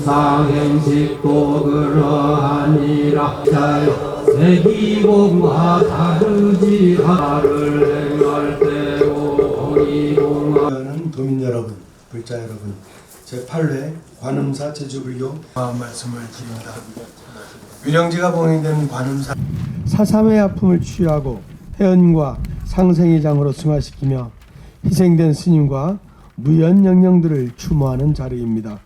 상행식도 그러하니라 자여 대기공과 다르지 하를 행할 때오 이공하 하는 도민 여러분, 불자 여러분, 제 8회 관음사 제주불교 말씀을 드립니다. 위령지가 봉행된 관음사 사삼의 아픔을 치유하고 해언과 상생의 장으로 승화시키며 희생된 스님과 무연 영령들을 추모하는 자리입니다.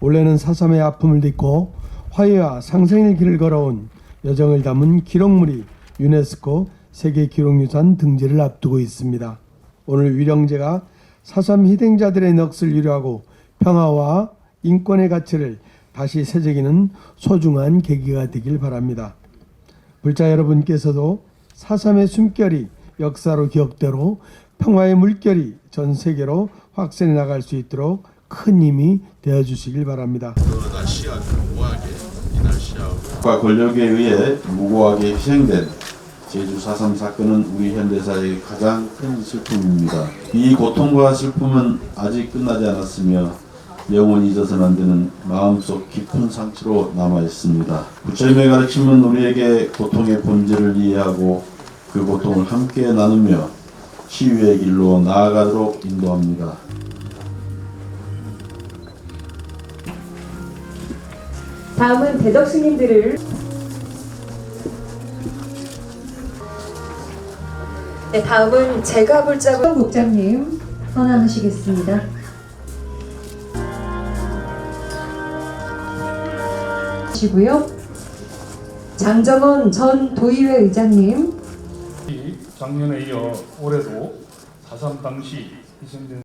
올해는 사삼의 아픔을 딛고 화해와 상생의 길을 걸어온 여정을 담은 기록물이 유네스코 세계 기록유산 등재를 앞두고 있습니다. 오늘 위령제가 사삼 희생자들의 넋을 위로하고 평화와 인권의 가치를 다시 새새기는 소중한 계기가 되길 바랍니다. 불자 여러분께서도 사삼의 숨결이 역사로 기억대로 평화의 물결이 전 세계로 확산해 나갈 수 있도록 큰 힘이 되어 주시길 바랍니다. 과 권력에 의해 무고하게 희생된 제주 4.3 사건은 우리 현대사의 가장 큰 슬픔입니다. 이 고통과 슬픔은 아직 끝나지 않았으며 영원히 잊어서는 안 되는 마음속 깊은 상처로 남아 있습니다. 부처님의 가르침은 우리에게 고통의 본질을 이해하고 그 고통을 함께 나누며 치유의 길로 나아가도록 인도합니다. 다음은 대덕 스님들을 네, 다음은 제가 볼자고 국장님 선언하시겠습니다. 시고요. 장정원 전 도의회 의장님 작년에 이어 올해도 4.3 당시 희생된